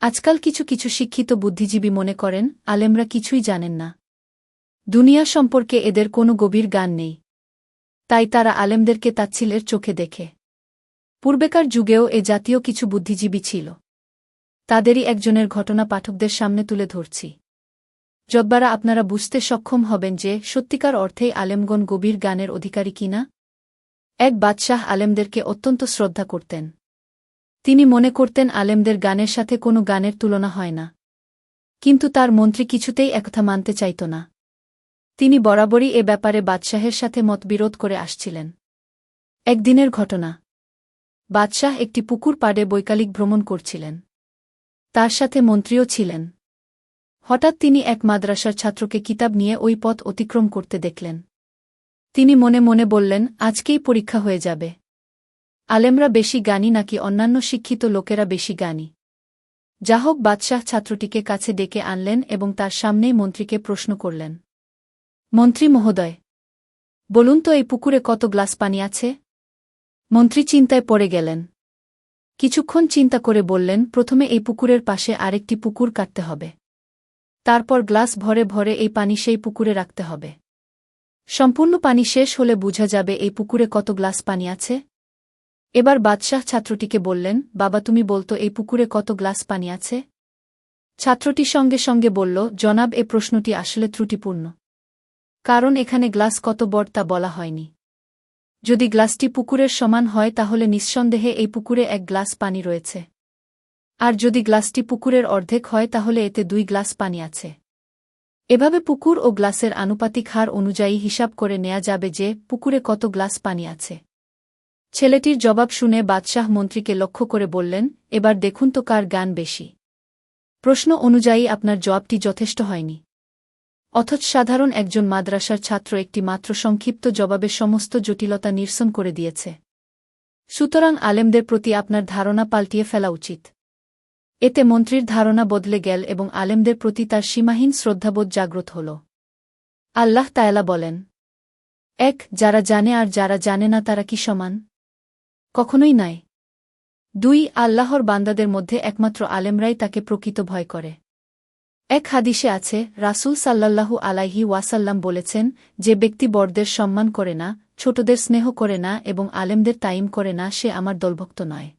আজকাল কিছু কিছু শিক্ষিত বুদ্ধিজীবী মনে করেন, আলেমরা কিছুই জানেন না। দুনিয়া সম্পর্কে এদের কোনো গভীর গান নেই। তাই তারা আলেমদেরকে তাচ্ছিলের চোখে দেখে। পূর্বেকার যুগেও এ জাতীয় কিছু বুদ্ধিজীবী ছিল। তাদেরই একজনের ঘটনা পাঠকদের সামনে তুলে ধরছি। যদ্বারা আপনারা বুঝতে সক্ষম হবেন যে সত্যিকার অর্থেই আলেমগণ গভীর গানের অধিকারী কিনা, এক বাদশাহ আলেমদেরকে অত্যন্ত শ্রদ্ধা করতেন। তিনি মনে করতেন আলেমদের গানের সাথে কোনো গানের তুলনা হয় না। কিন্তু তার মন্ত্রী কিছুতেই একথা মানতে চাইত না। তিনি বরাবরই এ ব্যাপারে বাদশাহের সাথে মতবিরোধ করে আসছিলেন। একদিনের ঘটনা। বাদশাহ একটি পুকুর পাড়ে বৈকালিক ভ্রমণ করছিলেন। তার সাথে মন্ত্রীও ছিলেন। হঠাৎ তিনি এক মাদ্রাসার ছাত্রকে কিতাব নিয়ে ওই পথ অতিক্রম করতে দেখলেন। তিনি মনে মনে বললেন, আজকেই পরীক্ষা হয়ে যাবে। আলেমরা বেশি জ্ঞানী নাকি অন্যান্য শিক্ষিত লোকেরা বেশি জ্ঞানী? যাহোক, বাদশাহ ছাত্রটিকে কাছে ডেকে আনলেন এবং তার সামনেই মন্ত্রীকে প্রশ্ন করলেন, মন্ত্রী মহোদয়, বলুন তো এই পুকুরে কত গ্লাস পানি আছে? মন্ত্রী চিন্তায় পড়ে গেলেন। কিছুক্ষণ চিন্তা করে বললেন, প্রথমে এই পুকুরের পাশে আরেকটি পুকুর কাটতে হবে। তারপর গ্লাস ভরে ভরে এই পানি সেই পুকুরে রাখতে হবে। সম্পূর্ণ পানি শেষ হলে বোঝা যাবে এই পুকুরে কত গ্লাস পানি আছে। এবার বাদশাহ ছাত্রটিকে বললেন, বাবা, তুমি বলতো এই পুকুরে কত গ্লাস পানি আছে? ছাত্রটি সঙ্গে সঙ্গে বলল, জনাব, এ প্রশ্নটি আসলে ত্রুটিপূর্ণ। কারণ এখানে গ্লাস কত বড় তা বলা হয়নি। যদি গ্লাসটি পুকুরের সমান হয়, তাহলে নিঃসন্দেহে এই পুকুরে এক গ্লাস পানি রয়েছে। আর যদি গ্লাসটি পুকুরের অর্ধেক হয়, তাহলে এতে দুই গ্লাস পানি আছে। এভাবে পুকুর ও গ্লাসের আনুপাতিক হার অনুযায়ী হিসাব করে নেয়া যাবে যে, পুকুরে কত গ্লাস পানি আছে। ছেলেটির জবাব শুনে বাদশাহ মন্ত্রীকে লক্ষ্য করে বললেন, এবার দেখুন তো কার গান বেশি। প্রশ্ন অনুযায়ী আপনার জবাবটি যথেষ্ট হয়নি। অথচ সাধারণ একজন মাদ্রাসার ছাত্র একটি মাত্র সংক্ষিপ্ত জবাবে সমস্ত জটিলতা নিরসন করে দিয়েছে। সুতরাং আলেমদের প্রতি আপনার ধারণা পাল্টিয়ে ফেলা উচিত। এতে মন্ত্রীর ধারণা বদলে গেল এবং আলেমদের প্রতি তার সীমাহীন শ্রদ্ধাবোধ জাগ্রত হল। আল্লাহ তায়ালা বলেন, এক, যারা জানে আর যারা জানে না তারা কি সমান? কখনোই নাই। দুই, আল্লাহর বান্দাদের মধ্যে একমাত্র আলেমরাই তাকে প্রকৃত ভয় করে। এক হাদিসে আছে, রাসুল সাল্লাল্লাহু আলাইহি ওয়াসাল্লাম বলেছেন, যে ব্যক্তি বড়দের সম্মান করে না, ছোটদের স্নেহ করে না এবং আলেমদের তাইম করে না, সে আমার দলভক্ত নয়।